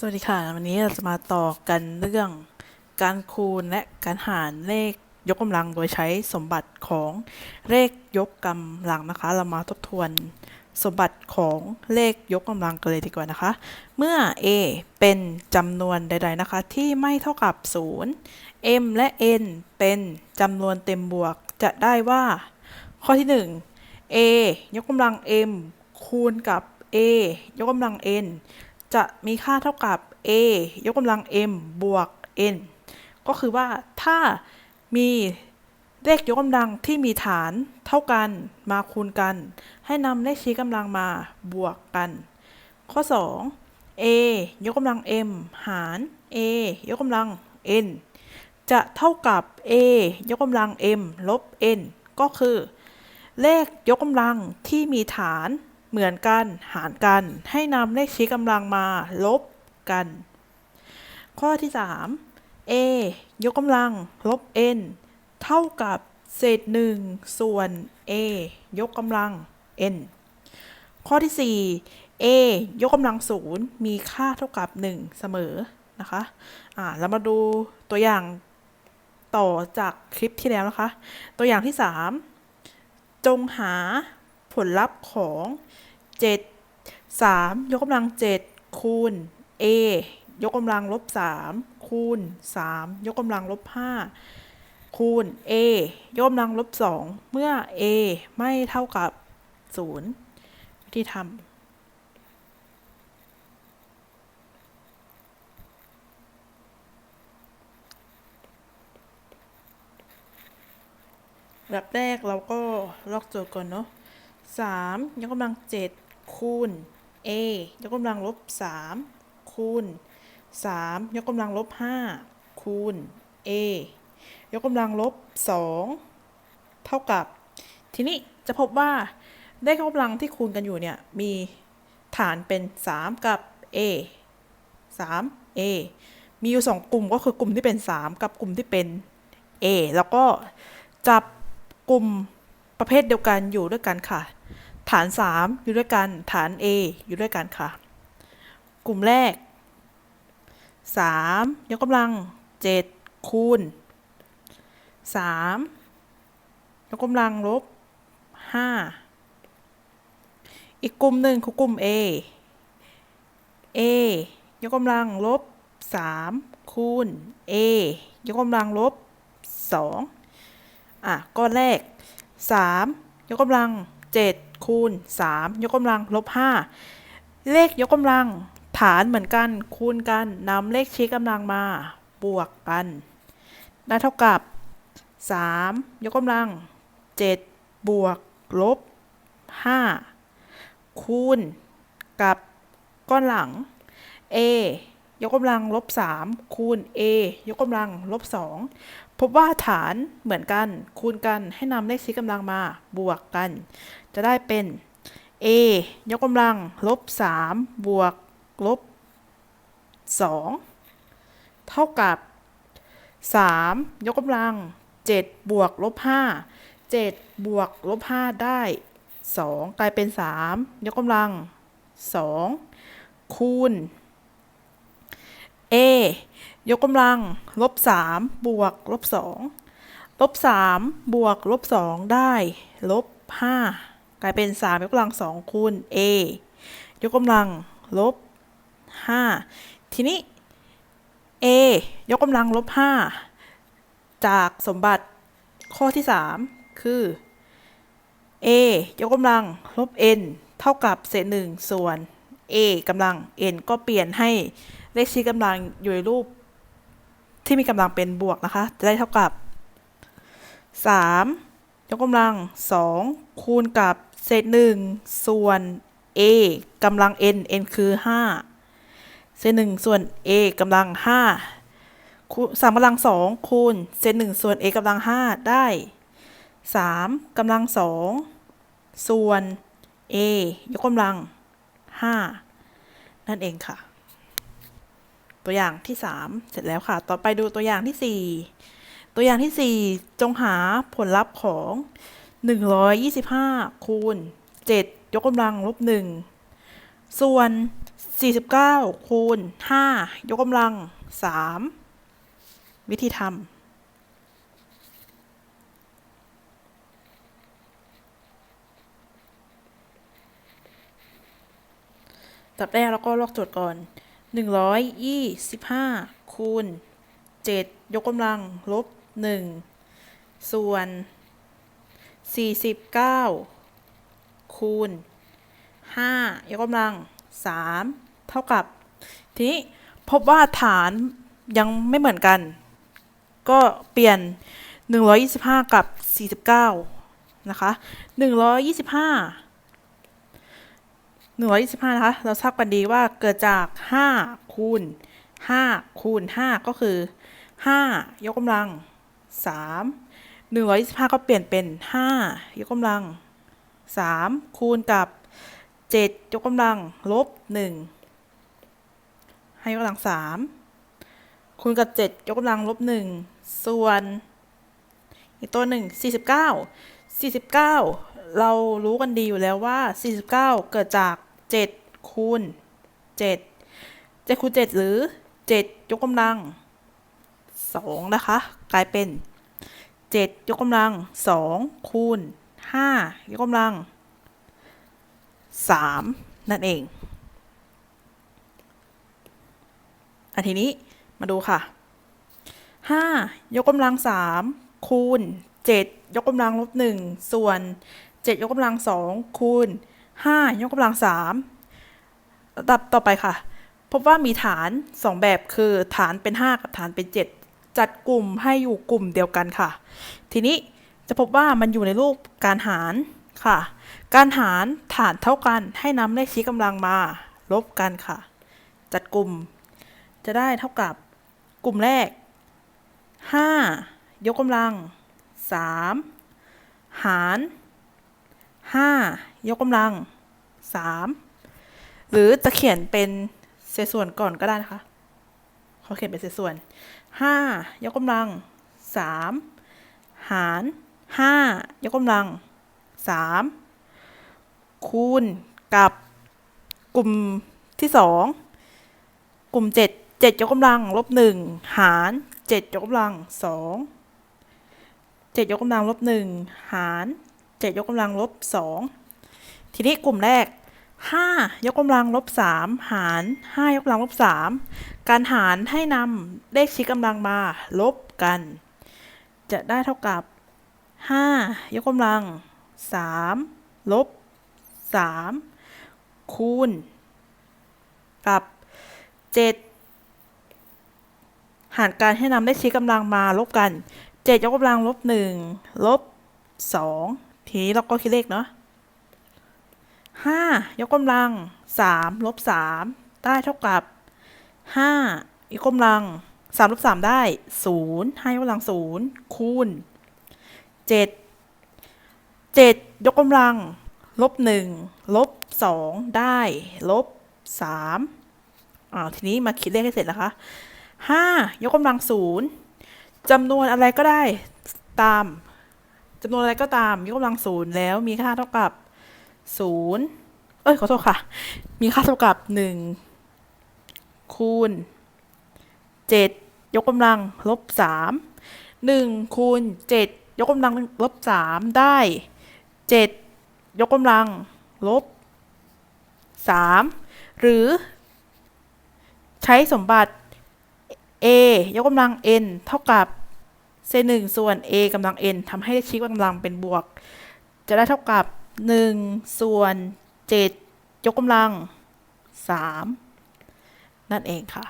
สวัสดีค่ะ วันนี้เราจะมาต่อกันเรื่องการคูณและการหารเลขยกกำลังโดยใช้สมบัติของเลขยกกำลังนะคะ เรามาทบทวนสมบัติของเลขยกกำลังกันเลยดีกว่านะคะ เมื่อ a เป็นจำนวนใด ๆนะคะ ที่ไม่เท่ากับ 0 m และ n เป็นจำนวนเต็มบวกจะได้ว่า ข้อที่ 1 a ยกกำลัง m คูณกับ a ยกกำลัง n จะมีค่าเท่ากับ a ยกกำลัง m บวก n ก็คือว่าถ้ามีเลขยกกำลังที่มีฐานเท่ากันมาคูณกัน ให้นำเลขชี้กำลังมาบวกกัน ข้อ 2 a ยกกำลัง m หาร a ยกกำลัง n จะเท่ากับ a ยกกำลัง m ลบ n ก็คือ เลขยกกำลังที่มีฐาน เหมือนกัน หารกัน ให้นำเลขชี้กำลังมา ลบกัน ข้อที่ 3 a ยกกำลัง ลบ n เท่ากับเศษ 1 ส่วน a ยกกำลัง n ข้อที่ 4 a ยกกำลังศูนย์มีค่าเท่ากับ 1 เสมอ นะคะ อ่า เรามาดูตัวอย่างต่อจากคลิปที่แล้วนะคะ ตัวอย่างที่ 3 จงหาผลลัพธ์ของ 7 3 ยกกำลัง 7 คูณ a ยกกำลังลบ 3 คูณ 3 ยกกำลังลบ 5 คูณ a ยกกำลังลบ 2 เมื่อ a ไม่เท่ากับ 0 วิธีทำแบบแรกเราก็ลอกโจทย์ก่อนเนาะ3ยกกำลัง7 คูณ a ยกกำลังลบ 3 คูณ 3 ยกกำลังลบ 5 คูณ a ยกกำลังลบ 2 เท่ากับ ทีนี้จะพบว่าได้กำลังที่คูณกันอยู่เนี่ย มีฐานเป็น 3 กับ a 3 a มีอยู่ 2 กลุ่มก็คือกลุ่มที่เป็น 3 กับกลุ่มที่เป็น a แล้วก็จับกลุ่มประเภทเดียวกันอยู่ด้วยกันค่ะ ฐาน 3 อยู่ด้วยกัน ฐาน A อยู่ด้วยกันค่ะ กลุ่มแรก 3 ยกกำลัง 7 คูณ 3 ยกกำลังลบ 5 อีกกลุ่มหนึ่งคือกลุ่ม A A ยกกำลังลบ 3 คูณ A ยกกำลังลบ 2 อะ ก้อนแรก 3 ยกกำลัง 7 คูณ 3 ยกกำลังลบ 5 เลขยกกำลังฐานเหมือนกันคูณกันนำเลขชี้กำลังมาบวกกันได้เท่ากับ 3 ยกกำลัง 7 บวกลบ 5 คูณกับก้อนหลัง a ยกกำลังลบ 3 คูณ a ยกกำลังลบ 2 พบว่าฐานเหมือนกัน คูณกันให้นำเลขชี้กำลังมาบวกกัน จะได้เป็น a ยกกำลังลบ3บวกลบ2เท่ากับ 3 ยกกำลัง 7 บวกลบ5 7 บวกลบ5ได้ 2 กลายเป็น 3 ยกกำลัง 2 คูณ a ยกกำลังลบ3บวกลบ2ลบ3บวกลบ2ได้ลบ5 ลายเป็น 3 ยกกำลัง 2 คูณ a ยกกำลังลบ 5 ทีนี้ a ยกกำลังลบ 5 จากสมบัติข้อที่ 3 คือ a ยกกำลังลบ n เท่ากับเศษ1ส่วน a กำลัง n ก็เปลี่ยนให้เลขชี้กำลังอยู่ในรูปที่มีกำลังเป็นบวกนะคะ จะได้เท่ากับ 3 ยกกำลัง 2 คูณกับ เศษ1ส่วน a กำลัง n n คือ 5 เศษ1ส่วน a กำลัง5คูณสามกำลัง2คูณเศษ1ส่วน a กำลัง5ได้3กำลัง2ส่วน a ยกกำลัง5นั่นเองค่ะ ตัวอย่างที่3เสร็จแล้วค่ะ ต่อไปดูตัวอย่างที่4ตัวอย่างที่4จงหาผลลัพธ์ของ 125 คูณ 7 ยกกำลังลบ 1 ส่วน 49 คูณ 5 ยกกำลัง 3 วิธีทำดับแรกเราก็ลอกโจทย์ก่อน 125 คูณ 7 ยกกำลัง ลบ 1 ส่วน 49คูณ5ยกกำลัง3เท่ากับ ทีนี้พบว่าฐานยังไม่เหมือนกัน ก็เปลี่ยน 125 กับ 49 นะคะ 125 125 นะคะ เราทราบกันดีว่าเกิดจาก 5 คูณ 5 คูณ 5 ก็คือ 5 ยกกำลัง 3 125 ก็เปลี่ยนเป็น 5 ยกกำลัง 3 คูณกับ 7 ยกกำลัง ลบ 1 ให้ยกกำลัง 3 คูณกับ 7 ยกกำลัง ลบ 1 ส่วน อีกตัวหนึ่ง49 49 เรารู้กันดีอยู่แล้วว่า 49 เกิดจาก 7 คูณ 7 7คูณ7หรือ 7 ยกกำลัง 2 นะคะ กลายเป็น7 ยกกำลัง 2 คูณ 5 ยกกำลัง 3 นั่นเองอันทีนี้มาดูค่ะ 5 ยกกำลัง 3 คูณ 7 ยกกำลังลบ1ส่วน 7 ยกกำลัง 2 คูณ 5 ยกกำลัง3ระดับต่อไปค่ะ พบว่ามีฐาน 2 แบบคือฐานเป็น 5 กับฐานเป็น 7 จัดกลุ่มให้อยู่กลุ่มเดียวกันค่ะ ทีนี้จะพบว่ามันอยู่ในรูปการหารค่ะ การหารฐานเท่ากันให้นำเลขชี้กำลังมา ลบกันค่ะ จัดกลุ่ม จะได้เท่ากับกลุ่มแรก 5 ยกกำลัง 3 หาร 5 ยกกำลัง 3 หรือจะเขียนเป็นเศษส่วนก่อนก็ได้นะคะ เขาเขียนเป็นเศษส่วน 5 ยกกำลัง 3 หาร 5 ยกกำลัง 3 คูณกับกลุ่มที่ 2 กลุ่ม 7 7 ยกกำลัง ลบ 1 หาร 7 ยกกำลัง 2 7 ยกกำลังลบ 1 หาร 7 ยกกำลังลบ 2 ทีนี้กลุ่มแรก 5 ยกกำลังลบ 3 หาร 5 ยกกำลังลบ 3 การหารให้นำเลขชี้กำลังมา ลบกัน จะได้เท่ากับ 5 ยกกำลัง 3 ลบ 3 คูณ กับ 7 หารการให้นำเลขชี้กำลังมา ลบกัน 7 ยกกำลังลบ 1 ลบ 2 ทีนี้เราก็คิดเลขเนาะ 5 ยกกำลัง 3 ลบ 3 ได้เท่ากับ 5 ยกกำลัง 3 ลบ 3 ได้ 0 5 ยกกำลัง 0 คูณ 7 7 ยกกำลัง ลบ 1 ลบ 2 ได้ ลบ 3อ่าทีนี้มาคิดเลขให้เสร็จนะคะ 5 ยกกำลัง 0จำนวนอะไรก็ได้ตามจำนวนอะไรก็ตาม ยกกำลัง0แล้วมีค่าเท่ากับ0 เอ้ยขอโทษค่ะ มีค่าเท่ากับ1คูณ7ยกกำลังลบ3 1คูณ7ยกกำลังลบ3ได้7ยกกำลังลบ3หรือใช้สมบัติ a ยกกำลัง n เท่ากับเศษหนึ่งส่วน a กำลัง n ทำให้ชี้กำลังเป็นบวก จะได้เท่ากับ 1 ส่วน 7 ยกกำลัง 3 นั่นเองค่ะ